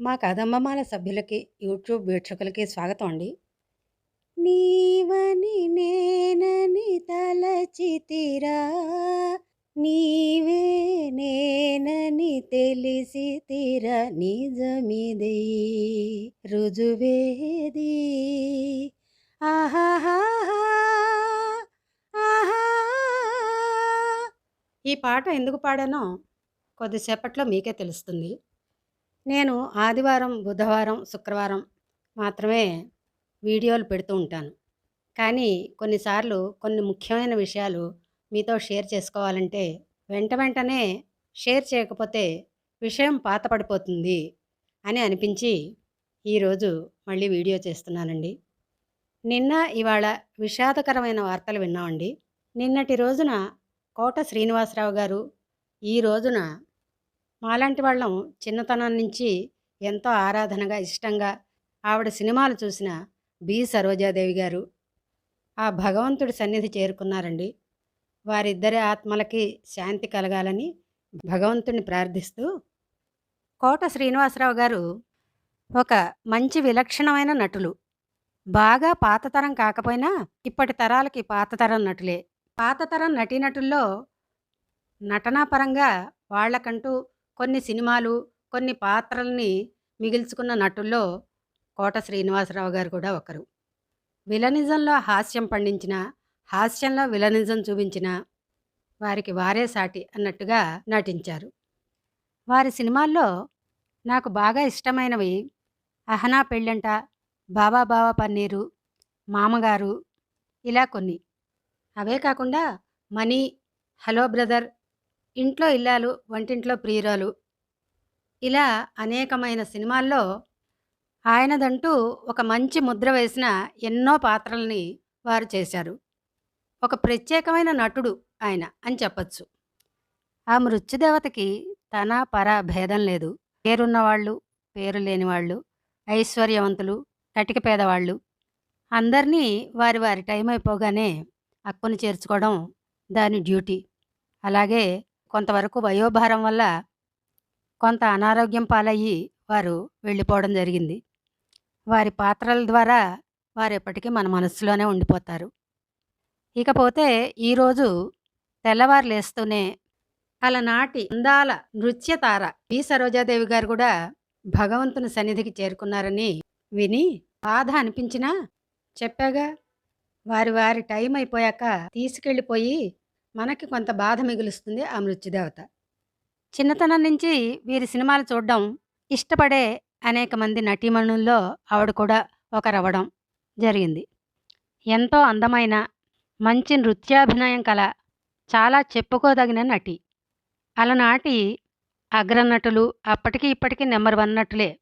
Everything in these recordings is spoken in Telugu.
మా కదంబమాల సభ్యులకి, యూట్యూబ్ వీక్షకులకి స్వాగతం అండి. నీవని నేనని తలచితిరా నీవే నేనని తెలిసితిరా నిజమిది రుజువేది ఆహాహా ఆహా ఈ పాట ఎందుకు పాడానో కొద్దిసేపట్లో మీకే తెలుస్తుంది. నేను ఆదివారం, బుధవారం, శుక్రవారం మాత్రమే వీడియోలు పెడుతూ ఉంటాను. కానీ కొన్నిసార్లు కొన్ని ముఖ్యమైన విషయాలు మీతో షేర్ చేసుకోవాలంటే వెంట వెంటనే షేర్ చేయకపోతే విషయం పాతపడిపోతుంది అని అనిపించి ఈరోజు మళ్ళీ వీడియో చేస్తున్నానండి. నిన్న, ఇవాళ విషాదకరమైన వార్తలు విన్నామండి. నిన్నటి రోజున కోట శ్రీనివాసరావు గారు, ఈ రోజున మాలాంటి వాళ్ళం చిన్నతనం నుంచి ఎంతో ఆరాధనగా, ఇష్టంగా ఆవిడ సినిమాలు చూసిన బి. సరోజాదేవి గారు ఆ భగవంతుడి సన్నిధి చేరుకున్నారండి. వారిద్దరి ఆత్మలకి శాంతి కలగాలని భగవంతుడిని ప్రార్థిస్తూ కోట శ్రీనివాసరావు గారు ఒక మంచి విలక్షణమైన నటులు. బాగా పాత తరం కాకపోయినా ఇప్పటి తరాలకి పాత తరం నటులే. పాత తరం నటీనటుల్లో నటనాపరంగా వాళ్ళకంటూ కొన్ని సినిమాలు, కొన్ని పాత్రల్ని మిగిల్చుకున్న నటుల్లో కోట శ్రీనివాసరావు గారు కూడా ఒకరు. విలనిజంలో హాస్యం పండించిన, హాస్యంలో విలనిజం చూపించిన వారికి వారే సాటి అన్నట్టుగా నటించారు. వారి సినిమాల్లో నాకు బాగా ఇష్టమైనవి 'అహనా పెళ్ళంట', బాబా బావా పన్నీరు', 'మామగారు' ఇలా కొన్ని. అవే కాకుండా 'మనీ', 'హలో బ్రదర్', 'ఇంట్లో ఇల్లాలు వంటింట్లో ప్రియురాలు' ఇలా అనేకమైన సినిమాల్లో ఆయనదంటూ ఒక మంచి ముద్ర వేసిన ఎన్నో పాత్రల్ని వారు చేశారు. ఒక ప్రత్యేకమైన నటుడు ఆయన అని చెప్పొచ్చు. ఆ మృత్యుదేవతకి తన, పర భేదం లేదు. పేరున్నవాళ్ళు, పేరు లేనివాళ్ళు, ఐశ్వర్యవంతులు, కటిక పేదవాళ్ళు అందరినీ వారి వారి టైం అయిపోగానే అక్కును చేర్చుకోవడం దాని డ్యూటీ. అలాగే కొంతవరకు వయోభారం వల్ల కొంత అనారోగ్యం పాలయ్యి వారు వెళ్ళిపోవడం జరిగింది. వారి పాత్రల ద్వారా వారు ఎప్పటికీ మన మనస్సులోనే ఉండిపోతారు. ఇకపోతే ఈరోజు తెల్లవారు లేస్తూనే అలనాటి అందాల నృత్యతార వి సరోజాదేవి గారు కూడా భగవంతుని సన్నిధికి చేరుకున్నారని విని బాధ అనిపించినా చెప్పాగా వారి వారి టైం అయిపోయాక తీసుకెళ్ళిపోయి మనకి కొంత బాధ మిగులుస్తుంది ఆ మృత్యుదేవత. చిన్నతనం నుంచి వీరి సినిమాలు చూడ్డం, ఇష్టపడే అనేక మంది నటీమణుల్లో ఆవిడ కూడా ఒకరవ్వడం జరిగింది. ఎంతో అందమైన, మంచి నృత్యాభినయం కల, చాలా చెప్పుకోదగిన నటి. అలనాటి అగ్రనటులు అప్పటికి ఇప్పటికి నంబర్ వన్ నటులే.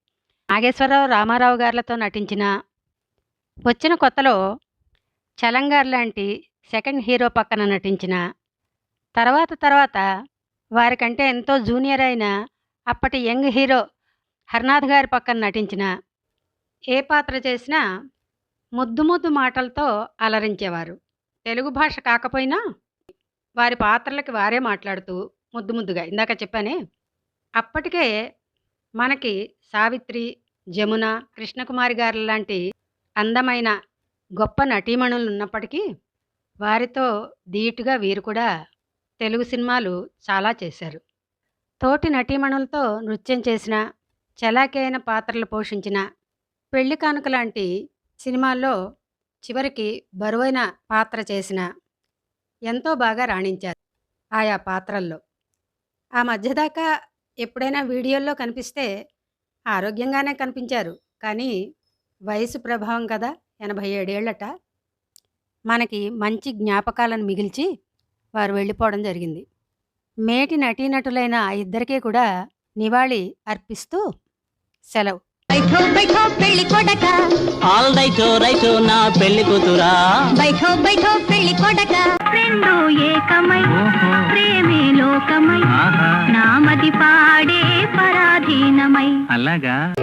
నాగేశ్వరరావు, రామారావు గార్లతో నటించినా, వచ్చిన కొత్తలో చలంగారు లాంటి సెకండ్ హీరో పక్కన నటించినా, తర్వాత తర్వాత వారికంటే ఎంతో జూనియర్ అయిన అప్పటి యంగ్ హీరో హర్నాథ్ గారి పక్కన నటించిన ఏ పాత్ర చేసినా ముద్దు ముద్దు మాటలతో అలరించేవారు. తెలుగు భాష కాకపోయినా వారి పాత్రలకి వారే మాట్లాడుతూ ముద్దు ముద్దుగా ఇందాక చెప్పానే అప్పటికే మనకి సావిత్రి, జమున, కృష్ణకుమారి గారు లాంటి అందమైన గొప్ప నటీమణులు ఉన్నప్పటికీ వారితో ధీటుగా వీరు కూడా తెలుగు సినిమాలు చాలా చేశారు. తోటి నటీమణులతో నృత్యం చేసిన, చలాకీ అయిన పాత్రలు పోషించిన 'పెళ్ళి కానుక' లాంటి సినిమాల్లో చివరికి బరువైన పాత్ర చేసిన ఎంతో బాగా రాణించారు ఆయా పాత్రల్లో. ఆ మధ్యదాకా ఎప్పుడైనా వీడియోల్లో కనిపిస్తే ఆరోగ్యంగానే కనిపించారు. కానీ వయసు ప్రభావం కదా! ఎనభై ఏడేళ్ళట మనకి మంచి జ్ఞాపకాలను మిగిల్చి వారు వెళ్ళిపోవడం జరిగింది. మేటి నటీనటులైన ఆ ఇద్దరికీ కూడా నివాళి అర్పిస్తూ సెలవు. బైఠో బైఠో పెళ్ళి కొడక. ఆల్ రైట్ రైట్ నా పెళ్ళి కూతురా. బైఠో బైఠో పెళ్ళి కొడక. రెండు ఏకమై ప్రేమే లోకమై నామది పాడే పరాధీనమై. అలాగా?